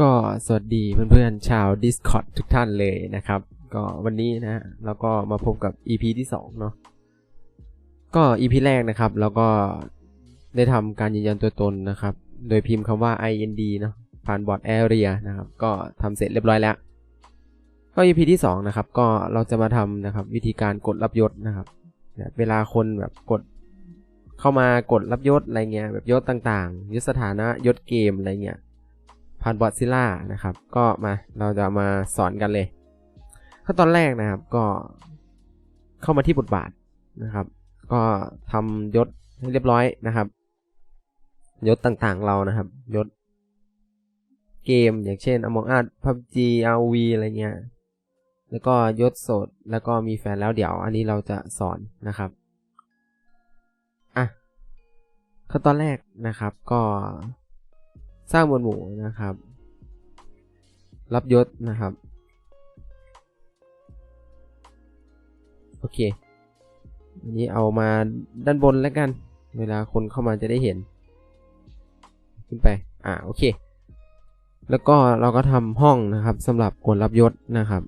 ก็สวัสดีเพื่อนๆชาว Discord ทุกท่านเลยนะครับ ก็วันนี้นะเราก็มาพบกับ EP ที่2เนาะก็ EP แรกนะครับเราก็ได้ทำการยืนยันตัวตนนะครับ โดยพิมพ์คำว่า ind เนาะผ่านบอร์ด area นะครับ ก็ทำเสร็จเรียบร้อยแล้ว ก็ EP ที่2นะครับ ก็เราจะมาทำนะครับ วิธีการกดรับยศนะครับเวลาคนแบบกดเข้ามากดรับยศอะไรเงี้ยแบบยศต่างๆยศสถานะยศเกมอะไรเงี้ย ผ่านบอทซิล่านะครับ ก็มาเราจะมาสอนกันเลยขั้นตอนแรกนะครับก็เข้ามาที่บทบาทนะครับ ก็ทำยศให้เรียบร้อยนะครับ ยศต่างๆเรานะครับ ยศเกมอย่างเช่น Among Us PUBG RV อะไรเงี้ยแล้วก็ยศโสดแล้วก็มีแฟนแล้วเดี๋ยว อันนี้เราจะสอนนะครับอะขั้นตอนแรกนะครับก็ สร้างหมวดหมู่นะครับ รับยศนะครับ โอเคอันนี้เอามาด้านบนแล้วกัน เวลาคนเข้ามาจะได้เห็น ขึ้นไป อ่า โอเค แล้วก็เราก็ทำห้องนะครับสำหรับกดรับยศนะครับ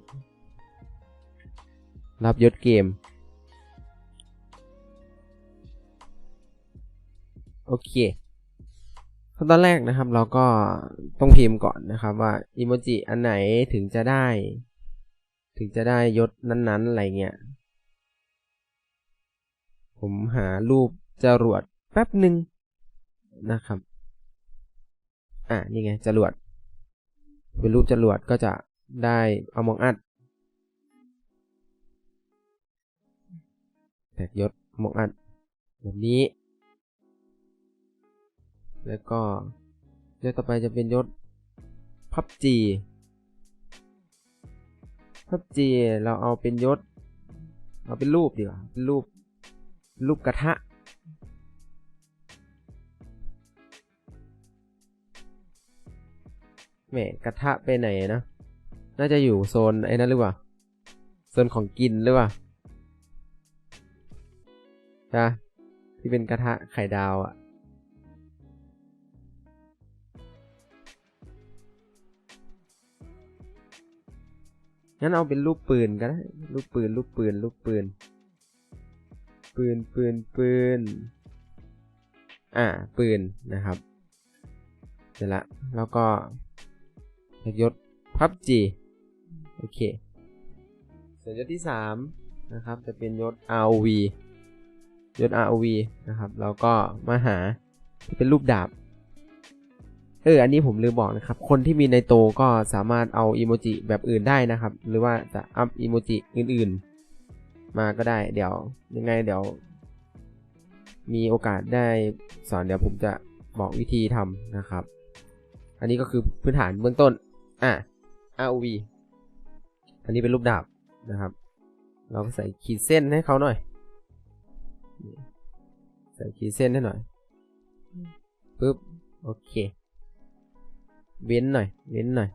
รับยศเกม โอเค ขั้นตอนแรกนะครับ เราก็ต้องพิมพ์ก่อนนะครับว่าอิโมจิอันไหนถึงจะได้ ถึงจะได้ยศนั้น ๆ อะไรเงี้ย ผมหารูปจรวดแป๊บหนึ่งนะครับ อะนี่ไงจรวด เป็นรูปจรวดก็จะได้เอามองอัดแตกยศมองอัดแบบนี้ แล้วก็ยศต่อไปจะเป็นยศพับจีพับจีเราเอาเป็นยศ เอาเป็นรูปดีกว่าเป็นรูปรูปกระทะ แหมกระทะไปไหนนะ น่าจะอยู่โซนไอ้นั่นหรือเปล่า โซนของกินหรือเปล่าจ้ะที่เป็นกระทะไข่ดาวอะ่ะ งั้นเอาเป็นรูปปืนก็ได้รูปปืนรูปปืนรูปปืน ปืนปืนปืน อ่า ปืนนะครับ เสร็จละ แล้วก็ยศพับจีโอเค ส่วนยศที่สามนะครับ จะเป็นยศ ROV ยศ ROV นะครับ แล้วก็มาหาที่เป็นรูปดาบ อออันนี้ผมลืมบอกนะครับ คนที่มีในโตก็สามารถเอาอีโมจิแบบอื่นได้นะครับ หรือว่าจะอัพอีโมจิอื่นๆ มาก็ได้ เดี๋ยวยังไงเดี๋ยว มีโอกาสได้สอนเดี๋ยวผมจะบอกวิธีทำนะครับ อันนี้ก็คือพื้นฐานเบื้องต้น อะ ROV อันนี้เป็นรูปดาบนะครับ เราก็ใส่ขีดเส้นให้เขาหน่อย ใส่ขีดเส้นให้หน่อยปึ๊บ โอเค เว้นหน่อย เว้นหน่อย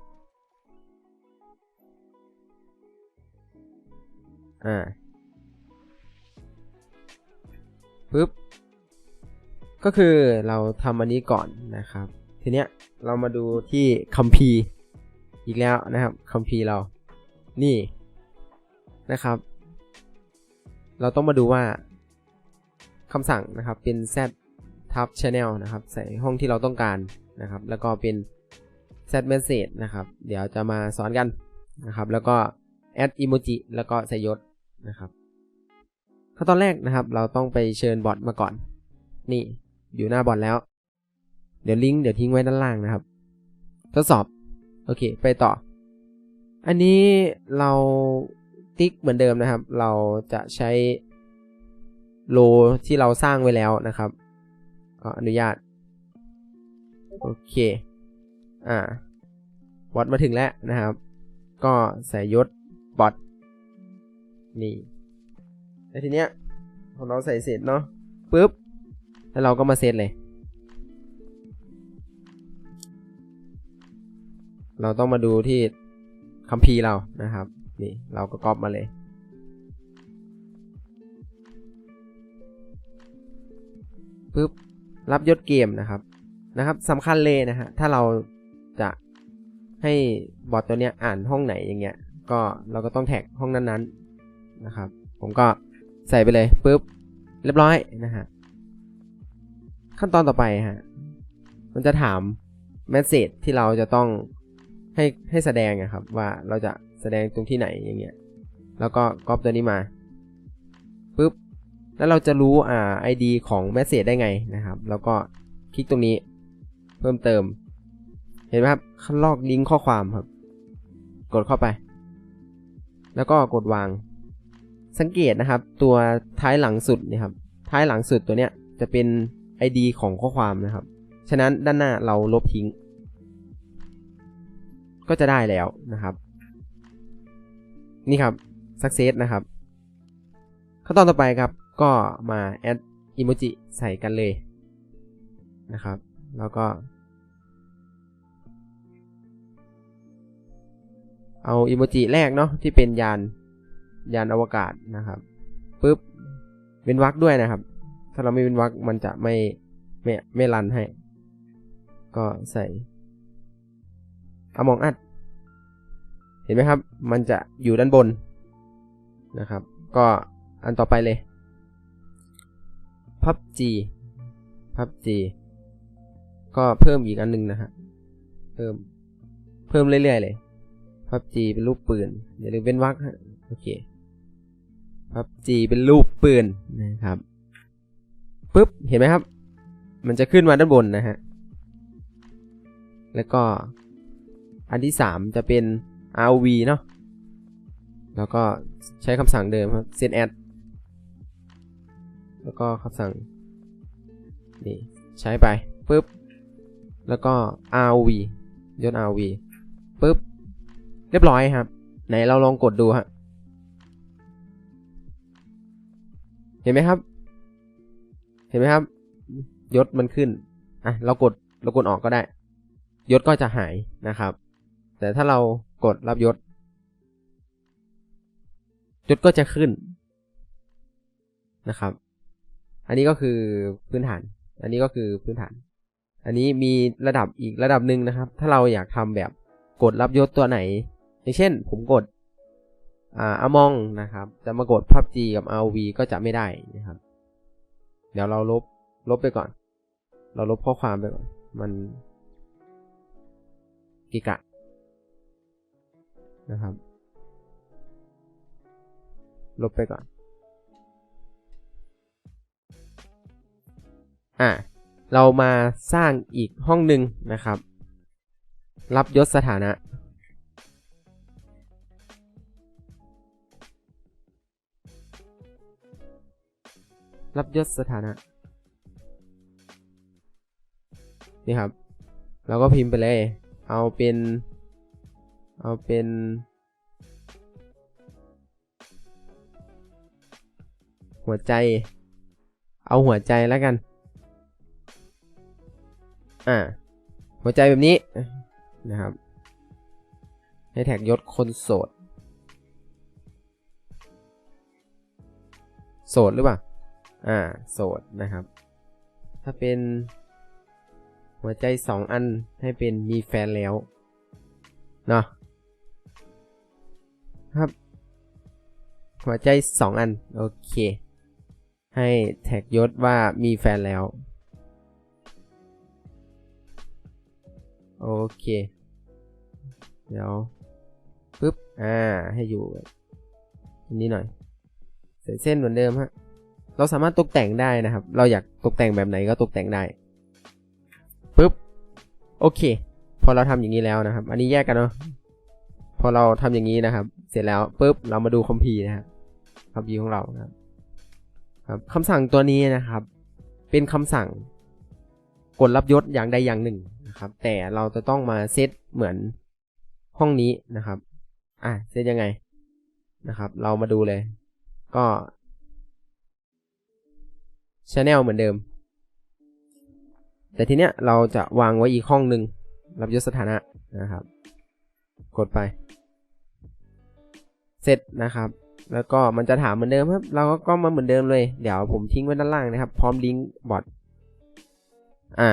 อ่าปึ๊บ ก็คือเราทำอันนี้ก่อนนะครับ ทีเนี้ยเรามาดูที่คัมภีร์อีกแล้วนะครับคัมภีร์เรา นี่นะครับ เราต้องมาดูว่าคำสั่งนะครับเป็น z ทับ channel นะครับ ใส่ห้องที่เราต้องการนะครับ แล้วก็เป็น set message นะครับ เดี๋ยวจะมาสอนกันนะครับ แล้วก็ add emoji แล้วก็ใส่ยศนะครับขั้นตอนแรกนะครับ เราต้องไปเชิญบอทมาก่อน นี่อยู่หน้าบอทแล้ว เดี๋ยวลิงก์เดี๋ยวทิ้งไว้ด้านล่างนะครับ ทดสอบ โอเค ไปต่อ อันนี้เราติ๊กเหมือนเดิมนะครับ เราจะใช้โลที่เราสร้างไว้แล้วนะครับก็อนุญาต โอเค อ่าบอทมาถึงแล้วนะครับ ก็ใส่ยศบอทนี่แล้วทีเนี้ยพอเราใส่เสร็จเนาะปุ๊บ แล้วเราก็มาเซตเลย เราต้องมาดูที่คัมภีร์เรานะครับ นี่ เราก็ก๊อปมาเลย ปุ๊บ รับยศเกมนะครับ นะครับสำคัญเลยนะฮะ ถ้าเรา ให้บอทตัวเนี้ยอ่านห้องไหนอย่างเงี้ย ก็เราก็ต้องแท็กห้องนั้นๆนะครับ ผมก็ใส่ไปเลยปุ๊บเรียบร้อยนะฮะขั้นตอนต่อไปฮะมันจะถามแมสเซจที่เราจะต้องให้ให้แสดงอะครับ ว่าเราจะแสดงตรงที่ไหนอย่างเงี้ยแล้วก็ก๊อปตัวนี้มาปุ๊บแล้วเราจะรู้อ่า ID ของแมสเซจได้ไงนะครับ แล้วก็คลิกตรงนี้ เพิ่มเติม เห็นไหมครับคลอกลิงก์ข้อความครับ กดเข้าไป แล้วก็กดวาง สังเกตนะครับ ตัวท้ายหลังสุดนี่ครับท้ายหลังสุดตัวเนี้ยจะเป็น ID ของข้อความนะครับ ฉะนั้นด้านหน้าเราลบทิ้ง ก็จะได้แล้วนะครับ นี่ครับ success นะครับ ขั้นตอนต่อไปครับ ก็มา add emoji ใส่กันเลยนะครับ แล้วก็ เอาอิโมจิแรกเนาะที่เป็นยานยานอวกาศนะครับปุ๊บเว้นวรรคด้วยนะครับ ถ้าเราไม่เว้นวรรคมันจะไม่ไม่ไม่รันให้ ก็ใส่อมองอัด เห็นไหมครับ มันจะอยู่ด้านบนนะครับ ก็อันต่อไปเลย PUBG PUBG ก็เพิ่มอีกอันหนึงนะฮะเพิ่มเพิ่มเรื่อยๆเลย PUBG เป็นรูปปืนอย่าลืมเป็นวรรคฮะโอเค PUBG เป็นรูปปืนนะครับปุ๊บเห็นไหมครับ มันจะขึ้นมาด้านบนนะฮะแล้วก็อันที่สามจะเป็น ROV เนาะแล้วก็ใช้คำสั่งเดิมครับ set add แล้วก็คำสั่งนี่ใช้ไปปุ๊บแล้วก็ ROV ยศ ROV เรียบร้อยครับ ไหนเราลองกดดูฮะเห็นไหมครับ เห็นไหมครับ ยศมันขึ้นอะเรากดเรากดออกก็ได้ ยศก็จะหายนะครับ แต่ถ้าเรากดรับยศยศก็จะขึ้นนะครับ อันนี้ก็คือพื้นฐาน อันนี้ก็คือพื้นฐาน อันนี้มีระดับอีกระดับหนึ่งนะครับ ถ้าเราอยากทำแบบกดรับยศตัวไหน อย่างเช่นผมกดอ่าอมองนะครับ จะมากด PUBG กับ ROV ก็จะไม่ได้นะครับ เดี๋ยวเราลบลบไปก่อน เราลบข้อความไปก่อน มันกิกะนะครับ ลบไปก่อน อ่าเรามาสร้างอีกห้องหนึ่งนะครับ รับยศสถานะ รับยศสถานะ นี่ครับ เราก็พิมพ์ไปเลย เอาเป็น เอาเป็น หัวใจ เอาหัวใจแล้วกัน อ่า หัวใจแบบนี้นะครับ ให้แท็กยศคนโสด โสดหรือเปล่า อ่าโสดนะครับ ถ้าเป็นหัวใจสองอันให้เป็นมีแฟนแล้วเนาะครับ หัวใจสองอัน โอเค ให้แท็กยศว่ามีแฟนแล้ว โอเค เดี๋ยวปึ๊บ อ่า ให้อยู่นนี้หน่อยเส้นเส้นเหมือนเดิมฮะ เราสามารถตกแต่งได้นะครับ เราอยากตกแต่งแบบไหนก็ตกแต่งได้ปึ๊บโอเค พอเราทำอย่างนี้แล้วนะครับ อันนี้แยกกันเนาะพอเราทำอย่างนี้นะครับ เสร็จแล้วปึ๊บเรามาดูคอมพีนะครับคอมพีของเรานะครับครับคำสั่งตัวนี้นะครับ เป็นคำสั่งกดรับยศอย่างใดอย่างหนึ่งนะครับ แต่เราจะต้องมาเซตเหมือนห้องนี้นะครับ อะเซตยังไงนะครับ เรามาดูเลย ก็ ชแนลเหมือนเดิม แต่ทีเนี้ยเราจะวางไว้อีกห้องหนึ่งรับยศสถานะนะครับ กดไป เสร็จนะครับ แล้วก็มันจะถามเหมือนเดิมครับ เราก็ก็มาเหมือนเดิมเลย เดี๋ยวผมทิ้งไว้ด้านล่างนะครับ พร้อมลิงก์บอทอ่า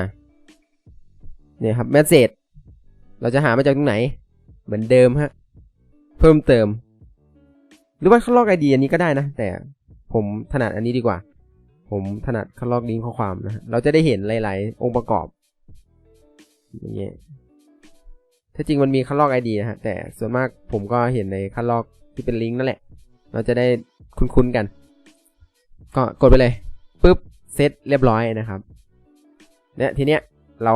เนี่ยครับเมสเซจเราจะหามาจากตรงไหน เหมือนเดิมฮะ เพิ่มเติม หรือว่าคัดลอกไอเดียอันนี้ก็ได้นะ แต่ผมถนัดอันนี้ดีกว่า ผมถนัดคัดลอกลิงก์ข้อความนะเราจะได้เห็นหลาย ๆ องค์ประกอบอย่างเงี้ยถ้าจริงมันมีคัดลอกไอดีนะฮะแต่ส่วนมากผมก็เห็นในคัดลอกที่เป็นลิงก์นั่นแหละ เราจะได้คุ้น ๆ กัน ก็กดไปเลยปุ๊บเซตเรียบร้อยนะครับเนี่ยทีเนี้ยเรา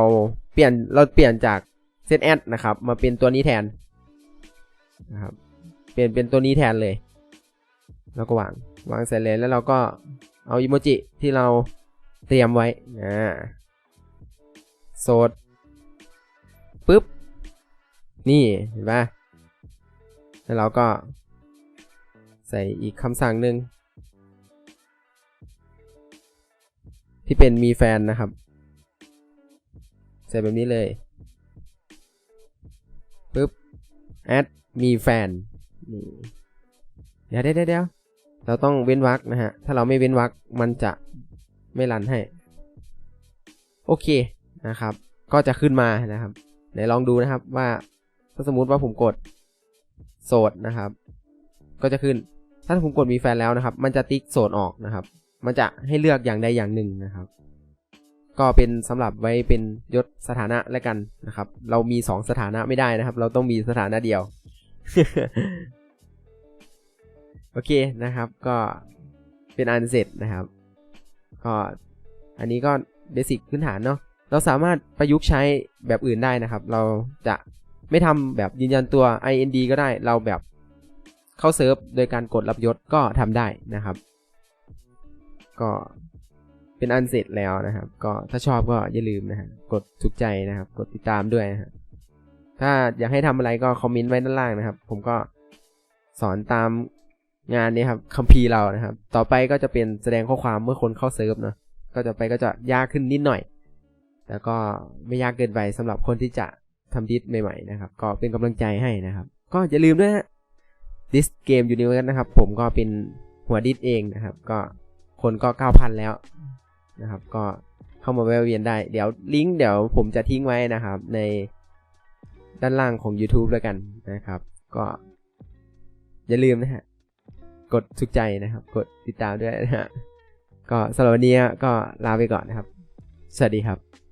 เปลี่ยนเราเปลี่ยนจากเซตแอดนะครับ มาเป็นตัวนี้แทนนะครับเปลี่ยนเป็นตัวนี้แทนเลย แล้วก็วางวางเสร็จเลยแล้วเราก็ เอาอิโมจิที่เราเตรียมไว้อ่าโซดปุ๊บ นี่เห็นปะแล้วเราก็ใส่อีกคำสั่งหนึ่งที่เป็นมีแฟนนะครับ ใส่แบบนี้เลยปุ๊บ add มีแฟนนี่เดี๋ยวเดี๋ยวเดี๋ยว เราต้องเว้นวรรคนะฮะ ถ้าเราไม่เว้นวรรคมันจะไม่รันให้ โอเคนะครับ ก็จะขึ้นมานะครับไหนลองดูนะครับว่าถ้าสมมุติว่าผมกดโสดนะครับ ก็จะขึ้น ถ้าผมกดมีแฟนแล้วนะครับ มันจะติ๊กโสดออกนะครับ มันจะให้เลือกอย่างใดอย่างหนึ่งนะครับ ก็เป็นสำหรับไว้เป็นยศสถานะแล้วกันนะครับ เรามีสองสถานะไม่ได้นะครับ เราต้องมีสถานะเดียว โอเคนะครับก็เป็นอันเสร็จนะครับ ก็อันนี้ก็เบสิกพื้นฐานเนาะเราสามารถประยุกต์ใช้แบบอื่นได้นะครับ เราจะไม่ทำแบบยืนยันตัว IND ก็ได้เราแบบเข้าเซิร์ฟโดยการกดรับยศก็ทำได้นะครับ ก็เป็นอันเสร็จแล้วนะครับ ก็ถ้าชอบก็อย่าลืมนะฮะกดถูกใจนะครับ กดติดตามด้วยนะฮะถ้าอยากให้ทำอะไรก็คอมเมนต์ไว้ด้านล่างนะครับ ผมก็สอนตาม งานนี้ครับคัมภีร์เรานะครับ ต่อไปก็จะเป็นแสดงข้อความเมื่อคนเข้าเซิร์ฟเนาะก็จะไปก็จะยากขึ้นนิดหน่อยแต่ก็ไม่ยากเกินไปสำหรับคนที่จะทำดิสใหม่ๆนะครับ ก็เป็นกำลังใจให้นะครับ ก็อย่าลืมด้วยฮะดิสเกมอยู่นิวกันนะครับ ผมก็เป็นหัวดิสเองนะครับ ก็คนก็ 9,000 แล้วนะครับ ก็เข้ามาแวะเวียนได้ เดี๋ยวลิงก์เดี๋ยวผมจะทิ้งไว้นะครับ ในด้านล่างของ YouTube ด้วกันนะครับ ก็อย่าลืมนะฮะ กดถูกใจนะครับ กดติดตามด้วยนะฮะก็สำหรับวันนี้ก็ลาไปก่อนนะครับ สวัสดีครับ